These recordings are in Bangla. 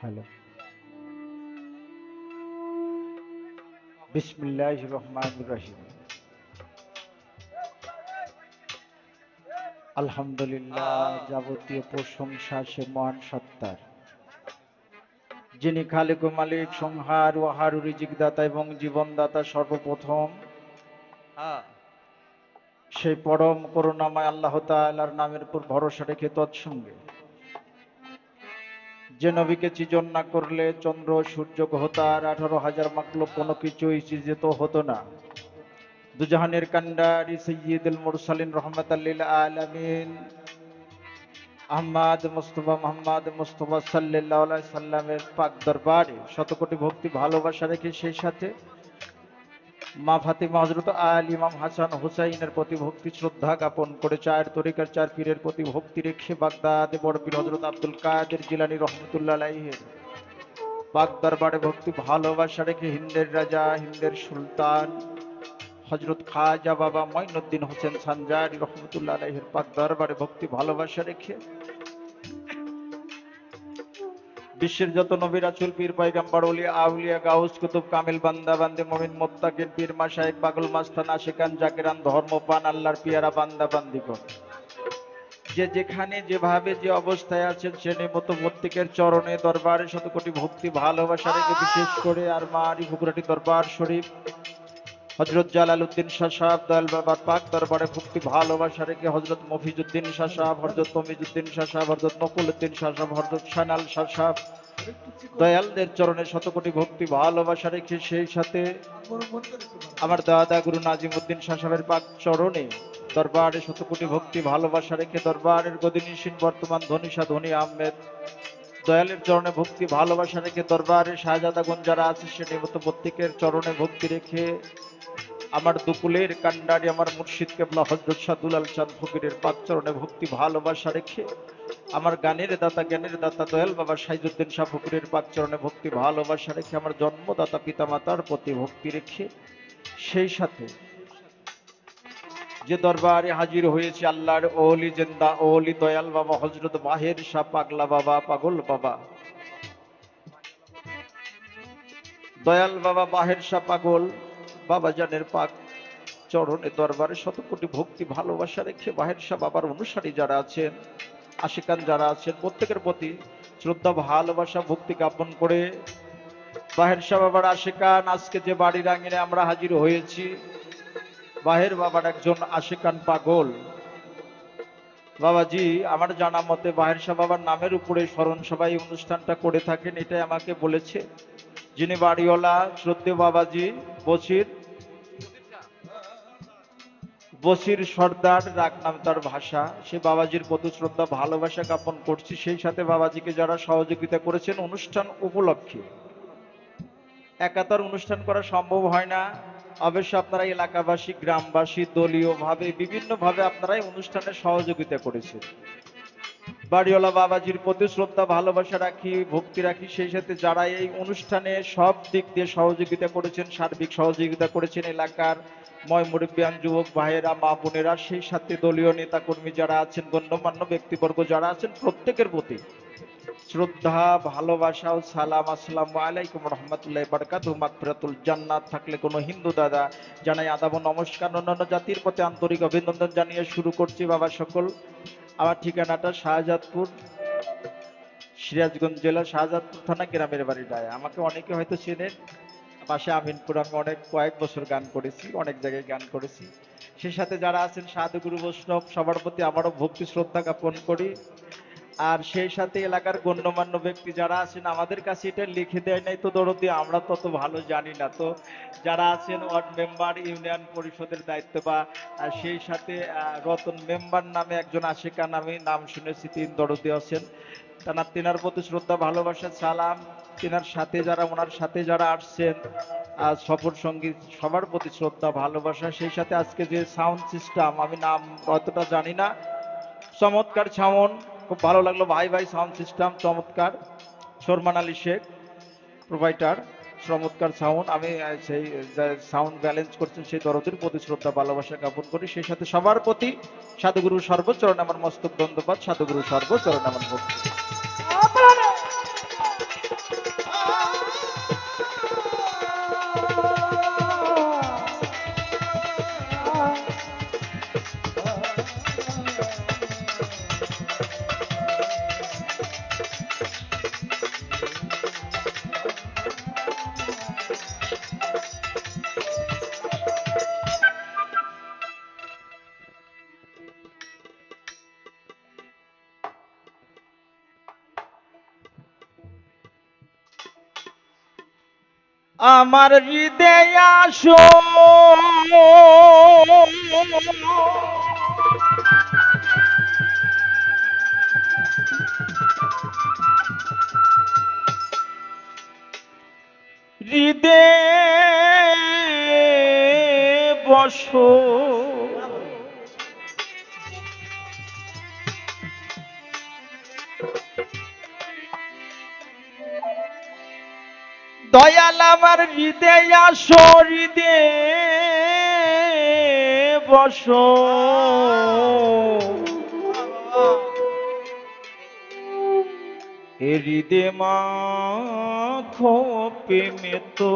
হ্যালো বিসমিল্লাহ রহমান রহিম। আলহামদুলিল্লাহ যাবতীয় প্রশংসা সে মহান সত্তার। যিনি খালেক মালিক সংহার ও হারু রিজিকদাতা এবং জীবনদাতা সর্বপ্রথম। হ্যাঁ। সেই পরম করুণাময় আল্লাহ তাআলার নামের উপর ভরসা রেখে তৎসঙ্গে যে নবীকে চিজন না করলে চন্দ্র, সূর্য গ্রহতার আঠারো হাজার মাকলো কোনো কিছুই চিজিত হতো না। দুজাহানের কান্ডারি সৈয়দুল মুরসালিন রহমতাল্লিল আলমিন। আহমাদ মুস্তফা মোহাম্মদ মুস্তফা সাল্লাহ সাল্লামের পাক দরবারে শতকোটি ভক্তি ভালোবাসা রেখে সেই সাথে মা ফাতিমা হজরত আল, ইমাম হাসান, হুসাইনের প্রতি ভক্তি, শ্রদ্ধা জ্ঞাপন করে চার তরিকার চার পীরের প্রতি ভক্তি রেখে বাগদাদে বড় পীর হজরত আব্দুল কাদের জিলানি রহমতুল্লাহ পাক দরবারে ভক্তি, ভালোবাসা রেখে হিন্দের রাজা, হিন্দের সুলতান। হজরত খাজা বাবা মঈনুদ্দিন হোসেন সানজারি রহমতুল্লাহ আলাইহের পাক দরবারে ভক্তি, ভালোবাসা রেখে বিশ্বের যত নবী রাসূল, পীর, পয়গম্বর, ওলিয়া, আউলিয়া, গাউস, কুতুব, কামিল, বান্দা, বান্দে, মুমিন, মুত্তাকিন, পীর মাশায়েখ পাগল, মাস্তান, আশিকান, জাকিরান ধর্মপান আল্লাহর পিয়ারা, বান্দা, বান্দিগণ। যে যেখানে, যেভাবে যে অবস্থায় আছেন, সে নিমত প্রত্যেকের চরণে দরবারে শতকোটি ভক্তি, ভালোবাসা রেখে বিশেষ করে আর মারি ঘুকুরাটি দরবার শরীফ। হজরত জালাল উদ্দিন শাহ সাহেব, দয়াল বাবার পাক দরবারে ভক্তি ভালোবাসা রেখে হজরত মফিজুদ্দিন শাহ সাহেব হজরত তমিজুদ্দিন শাহ সাহেব হজরত নকুল উদ্দিন শাহ সাহেব হজরত সানাল শাহ সাহেব, দয়ালদের চরণে শতকোটি ভক্তি, ভালোবাসা রেখে সেই সাথে আমার দাদা গুরু নাজিম উদ্দিন শাহ সাহেবের পাক চরণে দরবারে শতকোটি ভক্তি, ভালোবাসা রেখে দরবারের গদিনীশীন বর্তমান ধনিশা ধনী আহমেদ, দয়ালের চরণে ভক্তি, ভালোবাসা রেখে দরবারে শাহজাদাগণ যারা আছে, সে নিয়মিত প্রত্যেকের চরণে ভক্তি রেখে আমার দুকুলের কান্ডারি, আমার মুর্শিদ কেবলা হজরত সাদুলাল চাঁদ ফকিরের পাক চরণে ভক্তি, ভালোবাসা রেখে আমার গানের দাতা, জ্ঞানের দাতা, দয়াল বাবা সাইজুদ্দিন শাহ ফকিরের পাক চরণে ভক্তি, ভালোবাসা রেখে আমার জন্মদাতা, পিতামাতার প্রতি ভক্তি রেখে সেই সাথে যে দরবারে হাজির হয়েছে আল্লাহর ওলি জেন্দা, ওলি দয়াল বাবা, হজরত মাহের শাহ, পাগলা বাবা, পাগল বাবা। দয়াল বাবা বাহের শাহ, পাগল বাবা জানের পাক চরণে দরবারে শত কোটি ভক্তি, ভালোবাসা রেখে বাহের শাহ বাবার অনুসারী যারা আছেন, আশিকান যারা আছেন, প্রত্যেকের প্রতি শ্রদ্ধা, ভালোবাসা, ভক্তি জ্ঞাপন করে বাহের শাহ বাবার আশিকান, আজকে যে বাড়ির আঙিনে আমরা হাজির হয়েছি, বাহের বাবার একজন আশিকান পাগল। বাবাজি, আমার জানা মতে বাহের শাহ বাবার নামের উপরে স্মরণ সবাই অনুষ্ঠানটা করে থাকেন, এটাই আমাকে বলেছে। যিনি বাড়িওয়ালা শ্রদ্ধে বাবাজি, বসির বসির সর্দার রাগ নাম তার ভাষা, সে বাবাজির প্রতি শ্রদ্ধা ভালোবাসা জ্ঞাপন করছি। সেই সাথে বাবাজিকে যারা সহযোগিতা করেছেন অনুষ্ঠান উপলক্ষে। একাতার অনুষ্ঠান করা সম্ভব হয় না। অবশ্য আপনারা এলাকাবাসী, গ্রামবাসী দলীয় ভাবে বিভিন্ন ভাবে আপনারা অনুষ্ঠানে সহযোগিতা করেছেন। বাড়িওয়ালা বাবাজির প্রতি শ্রদ্ধা ভালোবাসা রাখি, ভক্তি রাখি, সেই সাথে যারা এই অনুষ্ঠানে সব দিক দিয়ে সহযোগিতা করেছেন, সার্বিক সহযোগিতা করেছেন এলাকার ময় মুরব্বিয়ান, যুবক ভাইয়েরা, মা বোনেরা, সেই সাথে দলীয় নেতা কর্মী যারা আছেন, গণ্যমান্য ব্যক্তিবর্গ যারা আছেন, প্রত্যেকের প্রতি শ্রদ্ধা, ভালোবাসা ও সালাম, আসসালামু আলাইকুম রহমতুল্লাহ বারকাত মাকফিরাতুল জান্নাত থাকলে কোনো হিন্দু দাদা জানাই আদাব নমস্কার। অন্যান্য জাতির প্রতি আন্তরিক অভিনন্দন জানিয়ে শুরু করছি। বাবা সকল, আমার ঠিকানাটা শাহজাদপুর, সিরাজগঞ্জ জেলা শাহজাদপুর থানা, গ্রামের বাড়ি ডায় আমাকে অনেকে হয়তো চেনেন। পাশে আমিনপুর আমি অনেক কয়েক বছর গান করেছি, অনেক জায়গায় গান করেছি। সেই সাথে যারা আছেন সাধুগুরু বৈষ্ণব, সবার প্রতি আমারও ভক্তি শ্রদ্ধা জ্ঞাপন করি। আর সেই সাথে এলাকার গণ্যমান্য ব্যক্তি যারা আছেন, আমাদের কাছে এটা লিখে দেয় নাই তো দরদি, আমরা তত ভালো জানি না। তো যারা আছেন ওয়ার্ড মেম্বার, ইউনিয়ন পরিষদের দায়িত্ব বা সেই সাথে রতন মেম্বার নামে একজন আশিকান নামে নাম শুনেছি, তিন দরদি আছেন। তার তিনার প্রতি শ্রদ্ধা, ভালোবাসা, সালাম। তিনার সাথে যারা ওনার সাথে যারা আসছেন আহ, সফর সঙ্গী সবার প্রতি শ্রদ্ধা ভালোবাসা সেই সাথে আজকে যে সাউন্ড সিস্টেম আমি নাম অতটা জানি না। চমৎকার ছামন খুব ভালো লাগল। ভাই ভাই সাউন্ড সিস্টেম চমৎকার। শর্মান আলী শেখ প্রোভাইডার চমৎকার সাউন্ড আমি সেই সাউন্ড ব্যালেন্স করছেন সেই দরদের প্রতি শ্রদ্ধা ভালোবাসা জ্ঞাপন করি। সেই সাথে সবার প্রতি সাধুগুরু সর্বচরণ আমার মস্তক ধন্যবাদ। সাধুগুরু সর্বচরণ আমার ভক্তি। আমার হৃদয় আসো। হৃদয় বসো। দয়াল আমার হৃদয় হৃদয় বসো। মাখো প্রেমে তো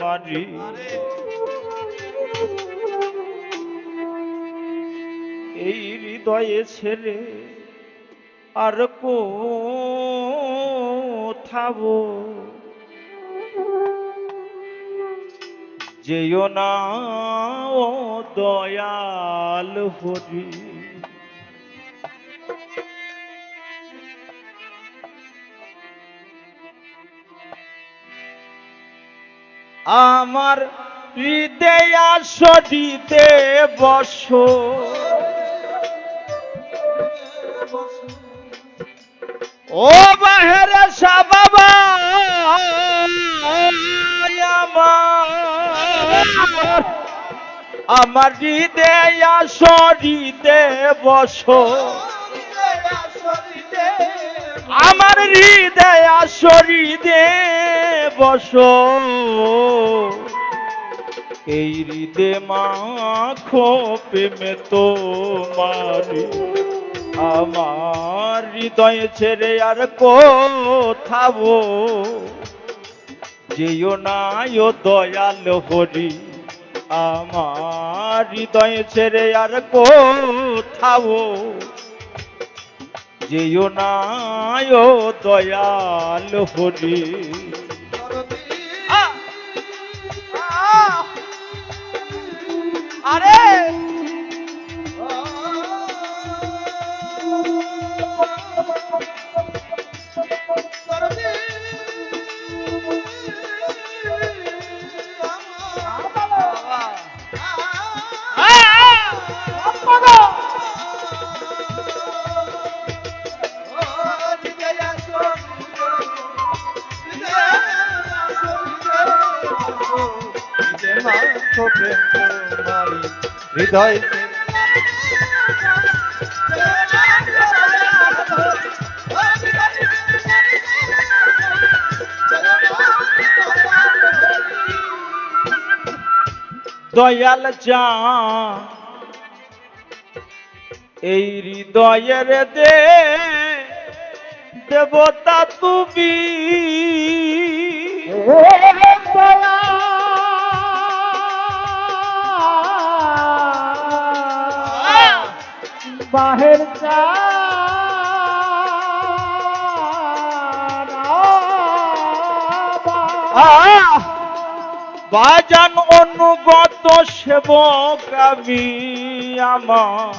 মারি এই হৃদয়ে ছেড়ে আর কোথাবো যেও না ও দয়াল হরি। আমার হৃদয় আসরিতে বসো। ও বাহের বাবা আমার আমার হৃদয় আসরিতে বসো। আমার হৃদয় আসরিতে বসো। এই হৃদে মাখো প্রেমে তোমারি আমার হৃদয় ছেড়ে আর কোথাবো যেও না ও দয়াল হরি। আমার হৃদয় ছেড়ে আর কোথাবো যেও না ও দয়াল হরি। আরে হৃদয় দয়াল চা এই হৃদয়ের দে দেবতা তুমি। বাহের! বাজান অনুগত সেবক আমি আমার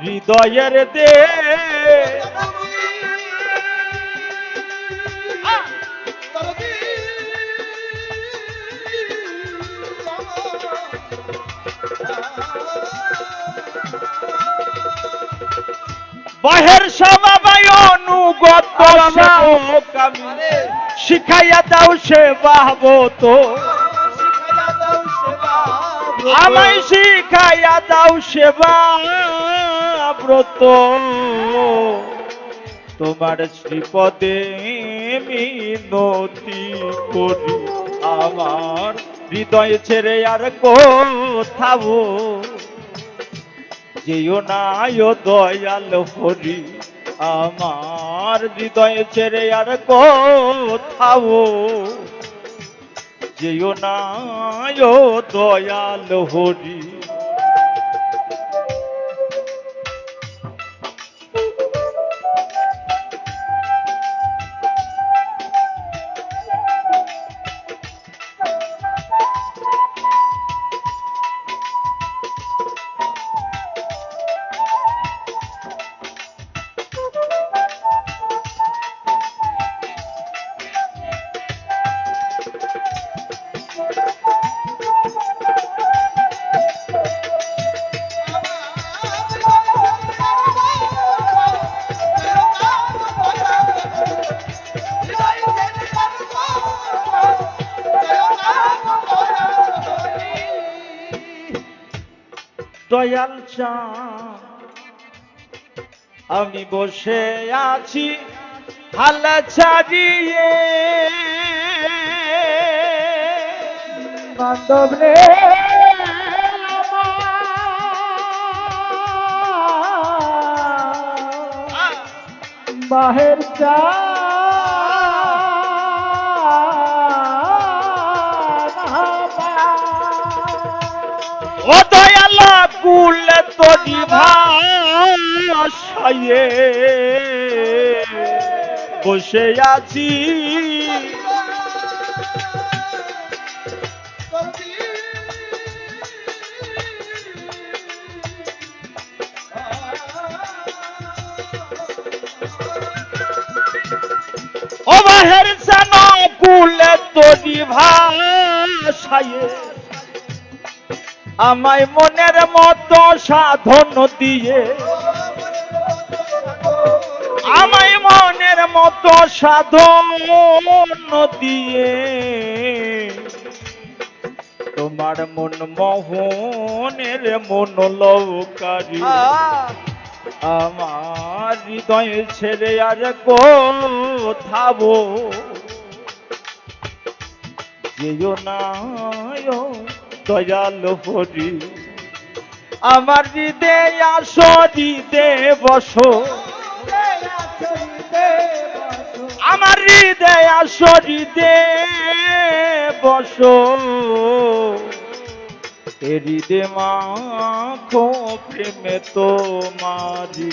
হৃদয়ের দে বাহের সবাই অনুগত শিখাইয়া দাও সে বাহবো তো আমায় শিখাইয়া দাও সেবা ব্রত তোমার শ্রীপদে মিনতি করি। আমার হৃদয় ছেড়ে আর কোথাও যেও না দয়াল হরি। আমার হৃদয় ছেড়ে আর কোথাও যেও না দয়াল হরি। আমি বসে আছি হালা ছাড়িয়ে। বান্ধব রে বাহের চা। ও দয়ালা কুল তোরি ভাষায়ে বসে আছি। ও বাহের জান কুল তোরি ভাষায়ে আমায় মনের মতো সাধন দিয়ে। আমায় মনের মতো সাধন দিয়ে। তোমার মন মোহনের মন লৌকারি আমার হৃদয় ছেড়ে আর কোথাবো যেও না দয়াল হরি। আমার হৃদয় আসো হৃদয় বসো আমার হৃদয় আসো হৃদয় বসো এ হৃদয় মাখো প্রেমে তোমারি।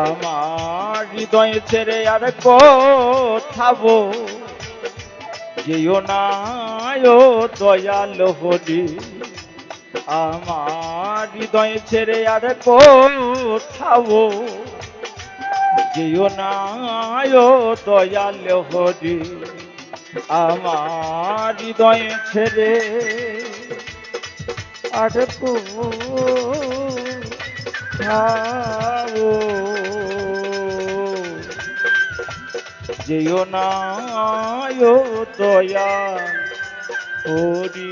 আমার হৃদয় ছেড়ে আর কোথাবো যেও না। ও দয়াল হরি আমার হৃদয় ছেড়ে আর কোথাও যেও না দয়াল হরি আমার হৃদয় ছেড়ে আর কোথাও যেও না ও দয়া হরি